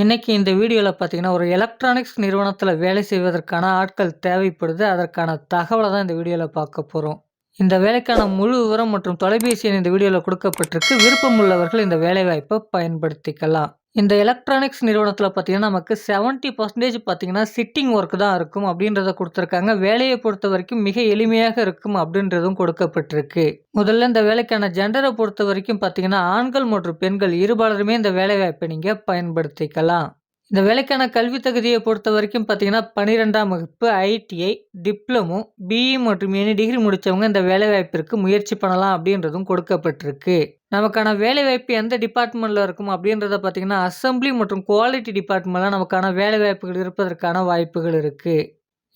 இன்றைக்கி இந்த வீடியோவில் பார்த்தீங்கன்னா ஒரு எலக்ட்ரானிக்ஸ் நிறுவனத்தில் வேலை செய்வதற்கான ஆட்கள் தேவைப்படுது. அதற்கான தகவலை தான் இந்த வீடியோவில் பார்க்க போகிறோம் இந்த வேலைக்கான முழு விவரம் மற்றும் தொலைபேசி எண் இந்த வீடியோவில் கொடுக்கப்பட்டிருக்கு. விருப்பம் உள்ளவர்கள் இந்த வேலைவாய்ப்பை பயன்படுத்திக்கலாம். இந்த எலக்ட்ரானிக்ஸ் நிறுவனத்தில் பார்த்தீங்கன்னா நமக்கு செவன்ட்டி பர்சன்டேஜ் பார்த்தீங்கன்னா சிட்டிங் ஒர்க் தான் இருக்கும் அப்படின்றத கொடுத்துருக்காங்க. வேலையை பொறுத்த வரைக்கும் மிக எளிமையாக இருக்கும் அப்படின்றதும் கொடுக்கப்பட்டிருக்கு. முதல்ல இந்த வேலைக்கான ஜெண்டரை பொறுத்த வரைக்கும் பார்த்தீங்கன்னா ஆண்கள் மற்றும் பெண்கள் இருபாலருமே இந்த வேலைவாய்ப்பை நீங்கள் பயன்படுத்திக்கலாம். இந்த வேலைக்கான கல்வி தகுதியை பொறுத்த வரைக்கும் பார்த்தீங்கன்னா பன்னிரெண்டாம் வகுப்பு ஐடிஐ டிப்ளமோ பிஇ மற்றும் எனி டிகிரி முடித்தவங்க இந்த வேலைவாய்ப்பிற்கு முயற்சி பண்ணலாம் அப்படின்றதும் கொடுக்கப்பட்டிருக்கு. நமக்கான வேலைவாய்ப்பு எந்த டிபார்ட்மெண்ட்டில் இருக்கும் அப்படின்றத பார்த்தீங்கன்னா அசம்பிளி மற்றும் குவாலிட்டி டிபார்ட்மெண்ட்டில் நமக்கான வேலைவாய்ப்புகள் இருப்பதற்கான வாய்ப்புகள் இருக்குது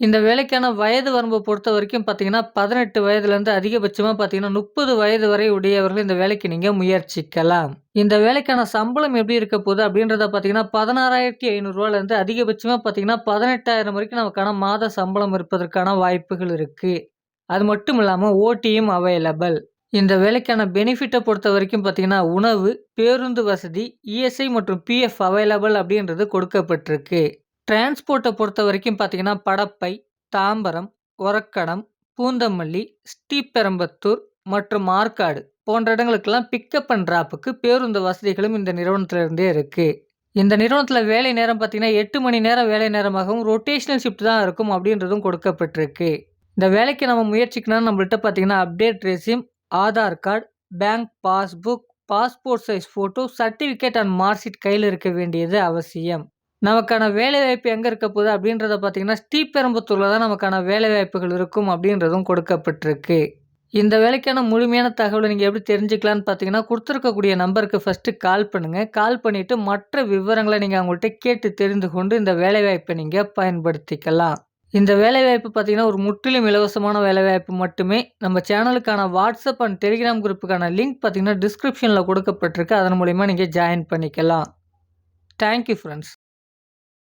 இந்த வேலைக்கான வயது வரம்பை பொறுத்த வரைக்கும் பார்த்தீங்கன்னா பதினெட்டு வயதுலேருந்து அதிகபட்சமாக பார்த்தீங்கன்னா முப்பது வயது வரை உடையவர்கள் இந்த வேலைக்கு நீங்கள் முயற்சிக்கலாம். இந்த வேலைக்கான சம்பளம் எப்படி இருக்க போகுது அப்படின்றத பார்த்தீங்கன்னா பதினாறாயிரத்தி ஐநூறுரூவாலேருந்து அதிகபட்சமாக பார்த்தீங்கன்னா பதினெட்டாயிரம் வரைக்கும் நமக்கான மாத சம்பளம் இருப்பதற்கான வாய்ப்புகள் இருக்குது அது மட்டும் இல்லாமல் ஓடியும் அவைலபிள் இந்த வேலைக்கான பெனிஃபிட்டை பொறுத்த வரைக்கும் பார்த்தீங்கன்னா உணவு பேருந்து வசதி இஎஸ்ஐ மற்றும் பிஎஃப் அவைலபிள் அப்படின்றது கொடுக்கப்பட்டிருக்கு. டிரான்ஸ்போர்ட்டை பொறுத்த வரைக்கும் பார்த்தீங்கன்னா படப்பை தாம்பரம் ஒரக்கடம் பூந்தமல்லி ஸ்ரீபெரம்பத்தூர் மற்றும் ஆற்காடு போன்ற இடங்களுக்கெல்லாம் பிக்கப் அண்ட் ட்ராப்புக்கு பேருந்து வசதிகளும் இந்த நிறுவனத்திலிருந்தே இருக்குது இந்த நிறுவனத்தில் வேலை நேரம் பார்த்தீங்கன்னா எட்டு மணி நேரம் வேலை நேரமாகவும் ரொட்டேஷனல் ஷிஃப்ட் தான் இருக்கும் அப்படின்றதும் கொடுக்கப்பட்டிருக்கு. இந்த வேலைக்கு நம்ம முயற்சிக்கணும்னு நம்மள்கிட்ட பார்த்தீங்கன்னா update resume Aadhaar card bank passbook passport size photo certificate and marksheet கையில் இருக்க வேண்டியது அவசியம். நமக்கான வேலைவாய்ப்பு எங்கே இருக்க போகுது அப்படின்றத பார்த்தீங்கன்னா ஸ்ரீபெரும்புத்தூரில் தான் நமக்கான வேலைவாய்ப்புகள் இருக்கும் அப்படின்றதும் கொடுக்கப்பட்டிருக்கு. இந்த வேலைக்கான முழுமையான தகவலை நீங்கள் எப்படி தெரிஞ்சுக்கலான்னு பார்த்தீங்கன்னா கொடுத்துருக்கக்கூடிய நம்பருக்கு ஃபஸ்ட்டு கால் பண்ணுங்கள் கால் பண்ணிவிட்டு மற்ற விவரங்களை நீங்கள் அவங்கள்ட்ட கேட்டு தெரிந்து கொண்டு இந்த வேலைவாய்ப்பை நீங்கள் பயன்படுத்திக்கலாம். இந்த வேலைவாய்ப்பு பார்த்தீங்கன்னா ஒரு முற்றிலும் இலவசமான வேலைவாய்ப்பு மட்டுமே. நம்ம சேனலுக்கான வாட்ஸ்அப் அண்ட் டெலிகிராம் குரூப்புக்கான லிங்க் பார்த்தீங்கன்னா டிஸ்கிரிப்ஷனில் கொடுக்கப்பட்டிருக்கு. அதன் மூலிமா நீங்கள் ஜாயின் பண்ணிக்கலாம். Thank you friends